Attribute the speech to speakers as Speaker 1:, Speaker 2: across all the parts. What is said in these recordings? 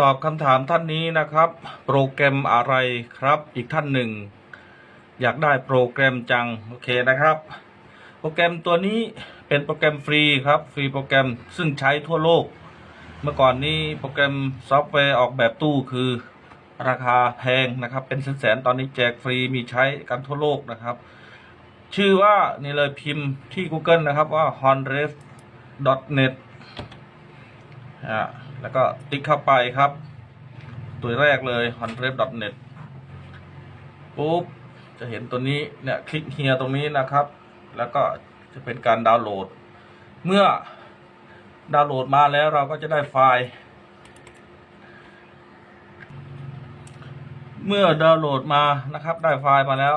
Speaker 1: ตอบคำถามท่านนี้นะครับ โปรแกรมอะไรครับ อีกท่านหนึ่ง อยากได้โปรแกรมจัง โอเคนะครับ โปรแกรมตัวนี้เป็นโปรแกรมฟรีครับ ฟรีโปรแกรมซึ่งใช้ทั่วโลก เมื่อก่อนนี้โปรแกรมซอฟต์แวร์ออกแบบตู้คือราคาแพงนะครับ เป็นแสนๆตอนนี้แจกฟรีมีใช้กันทั่วโลกนะครับ ชื่อว่านี่เลยพิมพ์ที่ Google นะครับว่า honref.net อ่า แล้วก็ติ๊กเข้าไปครับ ตัวแรกเลย honref.net ปุ๊บ จะเห็นตัวนี้เนี่ยคลิกเฮียตรงนี้นะครับ แล้วก็จะเป็นการดาวน์โหลด เมื่อดาวน์โหลดมาแล้วเราก็จะได้ไฟล์ เมื่อดาวน์โหลดมานะครับ ได้ไฟล์มาแล้ว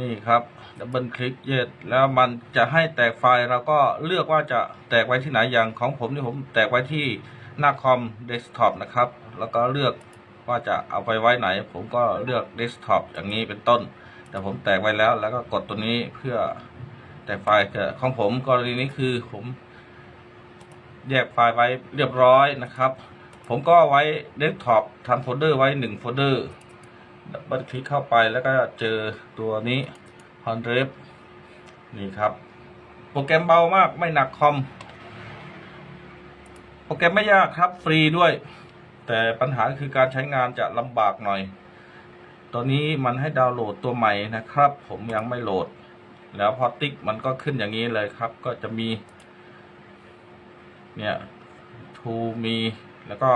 Speaker 1: นี่ครับดับเบิลคลิกเย็ดแล้วมันจะให้แตกไฟล์เราก็เลือกว่าจะแตกไว้ที่ไหนอย่างของผมนี่ผมแตกไว้ที่หน้าคอมเดสก์ท็อปนะครับ แล้วก็เลือกว่าจะเอาไปไว้ไหน ผมก็เลือกเดสก์ท็อปอย่างนี้เป็นต้น แต่ผมแตกไว้แล้ว แล้วก็กดตัวนี้เพื่อแตกไฟล์แต่ของผมกรณีนี้คือผมแยกไฟล์ไว้เรียบร้อยนะครับ ผมก็ไว้เดสก์ท็อปทำโฟลเดอร์ไว้หนึ่งโฟลเดอร์ ดับเบิลคลิกเข้าไปแล้วก็เจอตัวนี้ h o n d r e นี่ครับ โปรแกรมเบามากไม่หนักคอม โปรแกรมไม่ยากครับฟรีด้วย แต่ปัญหาคือการใช้งานจะลำบากหน่อยตัวนี้มันให้ดาวน์โหลดตัวใหม่นะครับ ผมยังไม่โหลด แล้วพอติ๊กมันก็ขึ้นอย่างนี้เลยครับ ก็จะมี เนี่ย to มีแล้วก็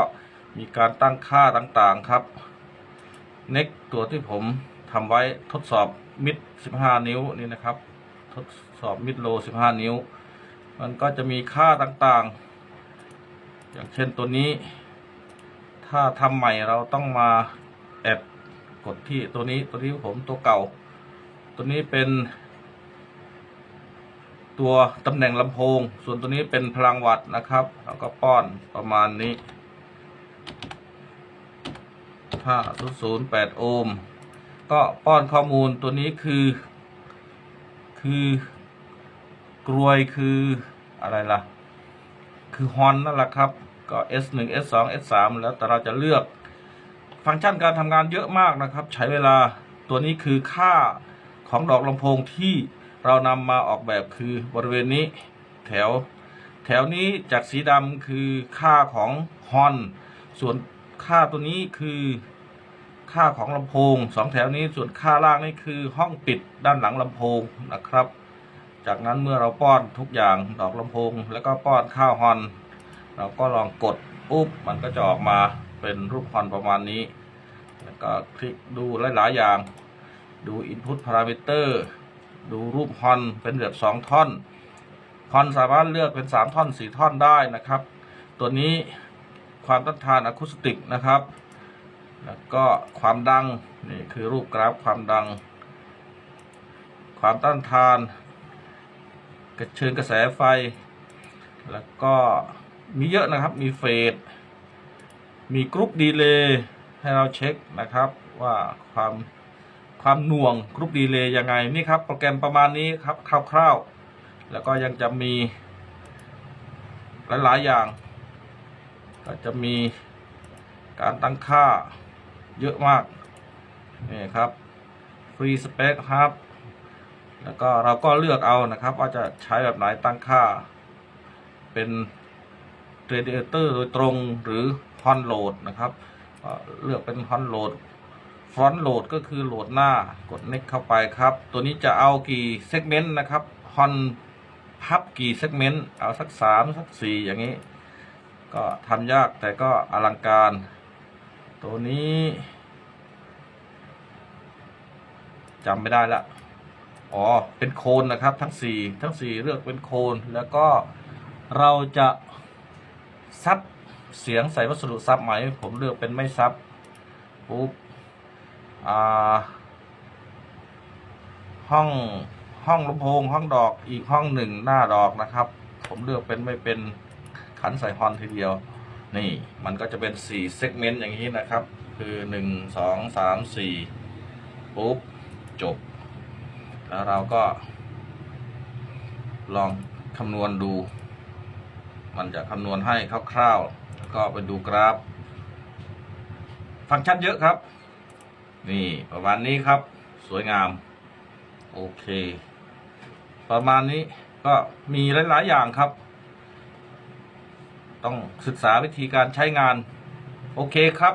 Speaker 1: มีการตั้งค่าต่างๆครับ เน็กตัวที่ผมทำไว้ทดสอบมิด 15 นิ้วนี่นะครับ ทดสอบมิดโล 15 นิ้ว มันก็จะมีค่าต่างๆ อย่างเช่นตัวนี้ ถ้าทำใหม่เราต้องมาแอดกดที่ตัวนี้ตัวที่ผมตัวเก่า ตัวนี้เป็นตัวตำแหน่งลำโพง ส่วนตัวนี้เป็นพลังวัตต์นะครับ แล้วก็ป้อนประมาณนี้ 5.08โอห์มก็ป้อนข้อมูลตัวนี้คือ คือกรวยคืออะไรล่ะ คือฮอนนั่นแหละครับ ก็ S1 S2 S3 แล้วแต่เราจะเลือก ฟังก์ชันการทำงานเยอะมากนะครับ ใช้เวลาตัวนี้คือค่าของดอกลำโพงที่เรานำมาออกแบบคือบริเวณนี้แถว แถวนี้จากสีดำคือค่าของฮอน ส่วนค่าตัวนี้คือ ค่าของลำโพงสองแถวนี้ส่วนค่าล่างนี่คือห้องปิดด้านหลังลำโพงนะครับ จากนั้นเมื่อเราป้อนทุกอย่างดอกลำโพง แล้วก็ป้อนข้าวฮอน เราก็ลองกดปุ๊บมันก็จะออกมาเป็นรูปฮอนประมาณนี้ แล้วก็คลิกดูหลายๆอย่าง ดู Input Parameter ดูรูปฮอนเป็นแบบสองท่อนฮอนสามารถเลือกเป็นสามท่อนสี่ท่อนได้นะครับ ตัวนี้ความต้านทานอะคูสติกนะครับ แล้วก็ความดังนี่คือรูปกราฟความดัง ความต้านทานกระเชิญกระแสไฟ แล้วก็มีเยอะนะครับมีเฟสมีกรุ๊ปดีเลย์ให้เราเช็คนะครับว่าความความหน่วงกรุ๊ปดีเลย์ยังไงนี่ครับโปรแกรมประมาณนี้ครับคร่าวๆ แล้วก็ยังจะมีหลายๆอย่าง ก็จะมีการตั้งค่า เยอะมากนี่ครับฟรีสเปคครับ แล้วก็เราก็เลือกเอานะครับ ว่าจะใช้แบบไหนตั้งค่า เป็นเรดิเอเตอร์โดยตรงหรือฮอนโหลดนะครับเลือกเป็นฮอนโหลดฟรอนต์โหลดก็คือโหลดหน้ากด next เข้าไปครับ ตัวนี้จะเอากี่เซกเมนต์นะครับฮอนพับกี่เซกเมนต์เอาสักสามสักสี่อย่างนี้ ก็ทำยากแต่ก็อลังการ ตัวนี้จำไม่ได้ละอ๋อ เป็นโคนนะครับ ทั้งสี่ทั้งสี่เลือกเป็นโคนแล้วก็เราจะซับเสียงใส่วัสดุซับไหม ผมเลือกเป็นไม่ซับปุ๊บอ่าห้องห้องลำโพงห้องดอกอีกห้องหนึ่งหน้าดอกนะครับ ผมเลือกเป็นไม่เป็นขันใส่ฮอนทีเดียว นี่มันก็จะเป็น4เซกเมนต์อย่างนี้นะครับ คือ 1 2 3 4 ปุ๊บ จบ แล้วเราก็ ลองคำนวณดู มันจะคำนวณให้คร่าวๆแล้วก็ไปดูกราฟ ฟังชัดเยอะครับ นี่ประมาณนี้ครับ สวยงาม โอเค ประมาณนี้ก็มีหลาย ๆ อย่างครับ ต้องศึกษาวิธีการใช้งาน โอเคครับ